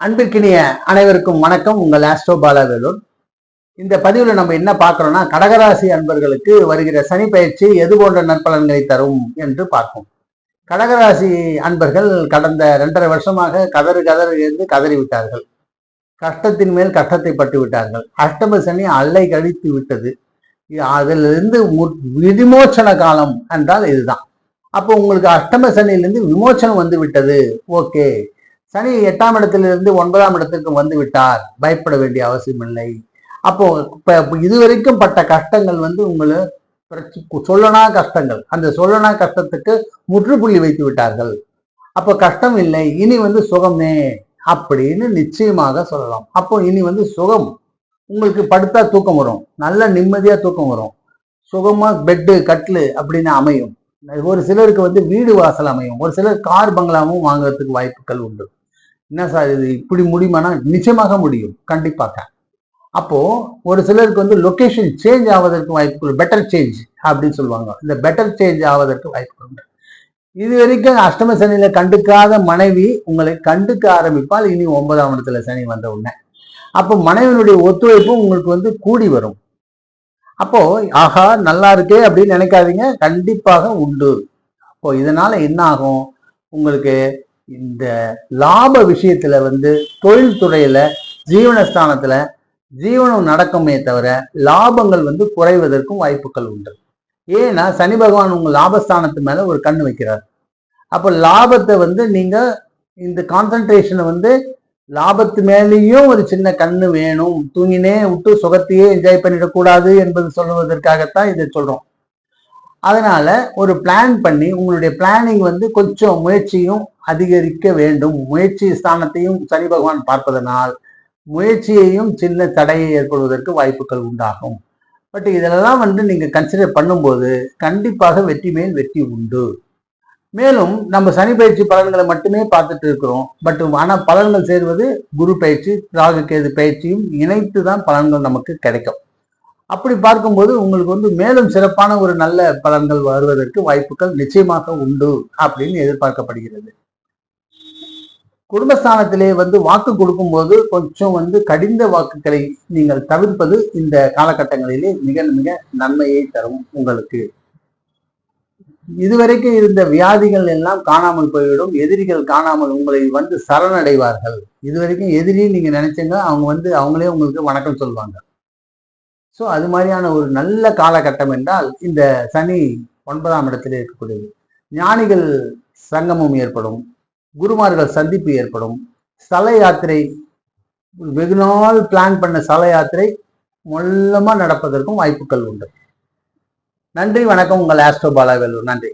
அன்பிற்கினிய அனைவருக்கும் வணக்கம். உங்கள் ஆஸ்ட்ரோ பாலாவேலூர். இந்த பதிவில் நம்ம என்ன பார்க்குறோம்னா கடகராசி அன்பர்களுக்கு வருகிற சனி பயிற்சி எது போன்ற நற்பலன்களை தரும் என்று பார்ப்போம். கடகராசி அன்பர்கள் கடந்த ரெண்டரை வருஷமாக கதறு கதறு இருந்து கதறி விட்டார்கள் கஷ்டத்தின் மேல் கஷ்டத்தை பட்டு விட்டார்கள். அஷ்டம சனி அல்லை கழித்து விட்டது. அதிலிருந்து மு- விமோச்சன காலம் என்றால் இதுதான். அப்போ உங்களுக்கு அஷ்டம சனியிலிருந்து விமோச்சனம் வந்து விட்டது. ஓகே. சனி எட்டாம் இடத்திலிருந்து ஒன்பதாம் இடத்திற்கு வந்து விட்டார் பயப்பட வேண்டிய அவசியம் இல்லை அப்போ இப்ப இதுவரைக்கும் பட்ட கஷ்டங்கள் வந்து உங்களை பிரச்ச- சொல்லனா கஷ்டங்கள். அந்த சொல்லனா கஷ்டத்துக்கு முற்றுப்புள்ளி வைத்து விட்டார்கள். அப்போ கஷ்டம் இல்லை. இனி வந்து சுகமே அப்படின்னு நிச்சயமாக சொல்லலாம். அப்போ இனி வந்து சுகம் உங்களுக்கு படுத்தா தூக்கம் வரும். நல்ல நிம்மதியா தூக்கம் வரும். சுகமா பெட்டு கட்லு அப்படின்னு அமையும். ஒரு சிலருக்கு வந்து வீடு வாசல் அமையும். ஒரு சிலர் கார் பங்களாவும் வாங்குறதுக்கு வாய்ப்புகள் உண்டு. என்ன சார் இது இப்படி முடியுமானா நிச்சயமாக முடியும். கண்டிப்பாக. அப்போ ஒரு சிலருக்கு வந்து லொக்கேஷன் சேஞ்ச் ஆவதற்கு வாய்ப்புகள் பெட்டர் சேஞ்ச் அப்படின்னு சொல்லுவாங்க. இந்த பெட்டர் சேஞ்ச் ஆவதற்கு வாய்ப்புகள் உண்டு. இது வரைக்கும் அஷ்டம சனியில கண்டுக்காத மனைவி உங்களை கண்டுக்க ஆரம்பிப்பால் இனி ஒன்பதாம் இடத்துல சனி வந்த உடனே. அப்போ மனைவியினுடைய ஒத்துழைப்பு உங்களுக்கு வந்து கூடி வரும். அப்போ ஆஹா நல்லா இருக்கே அப்படின்னு நினைக்காதீங்க. கண்டிப்பாக உண்டு. அப்போ இதனால என்ன ஆகும்? உங்களுக்கு இந்த லாப விஷயத்துல வந்து தொழில் துறையில ஜீவனஸ்தானத்துல ஜீவனம் நடக்குமே தவிர லாபங்கள் வந்து குறைவதற்கும் வாய்ப்புகள் உண்டு. ஏன்னா சனி பகவான் உங்க லாபஸ்தானத்து மேல ஒரு கண் வைக்கிறார். அப்போ லாபத்தை வந்து நீங்க இந்த கான்சன்ட்ரேஷனை வந்து லாபத்து மேலேயும் ஒரு சின்ன கண்ணு வேணும். தூங்கினே விட்டு சுகத்தையே என்ஜாய் பண்ணிடக்கூடாது என்பது சொல்லுவதற்காகத்தான் இதை சொல்றோம். அதனால ஒரு பிளான் பண்ணி உங்களுடைய பிளானிங் வந்து கொஞ்சம் முயற்சியும் அதிகரிக்க வேண்டும். முயற்சி ஸ்தானத்தையும் சனி பகவான் பார்ப்பதனால் முயற்சியையும் சின்ன தடையை ஏற்படுவதற்கு வாய்ப்புகள் உண்டாகும். பட் இதெல்லாம் வந்து நீங்கள் கன்சிடர் பண்ணும்போது கண்டிப்பாக வெற்றி மேல் வெற்றி உண்டு. மேலும் நம்ம சனி பயிற்சி பலன்களை மட்டுமே பார்த்துட்டு இருக்கிறோம். பட் ஆனால் பலன்கள் சேர்வது குரு பயிற்சி ராகு கேது பயிற்சியும் இணைத்து தான் பலன்கள் நமக்கு கிடைக்கும். அப்படி பார்க்கும்போது உங்களுக்கு வந்து மேலும் சிறப்பான ஒரு நல்ல பலன்கள் வருவதற்கு வாய்ப்புகள் நிச்சயமாக உண்டு அப்படின்னு எதிர்பார்க்கப்படுகிறது. குடும்பஸ்தானத்திலே வந்து வாக்கு கொடுக்கும்போது கொஞ்சம் வந்து கடிந்த வாக்குகளை நீங்கள் தவிர்ப்பது இந்த காலகட்டங்களிலே மிக மிக நன்மையை தரும் உங்களுக்கு. இதுவரைக்கும் இருந்த வியாதிகள் எல்லாம் காணாமல் போய்விடும். எதிரிகள் காணாமல் உங்களை வந்து சரணடைவார்கள். இதுவரைக்கும் எதிரி நீங்க நினைச்சீங்க அவங்க வந்து அவங்களே உங்களுக்கு வணக்கம் சொல்லுவாங்க ஸோ அது மாதிரியான ஒரு நல்ல காலகட்டம் என்றால் இந்த சனி ஒன்பதாம் இடத்தில் இருக்கக்கூடியது. ஞானிகள் சங்கமம் ஏற்படும். குருமார்கள் சந்திப்பு ஏற்படும். ஸ்தல யாத்திரை வெகு நாள் பிளான் பண்ண ஸ்தல யாத்திரை மொல்லமாக நடப்பதற்கும் வாய்ப்புகள் உண்டு. நன்றி வணக்கம். உங்கள் ஆஸ்ட்ரோ பாலாவேலூர் நன்றி.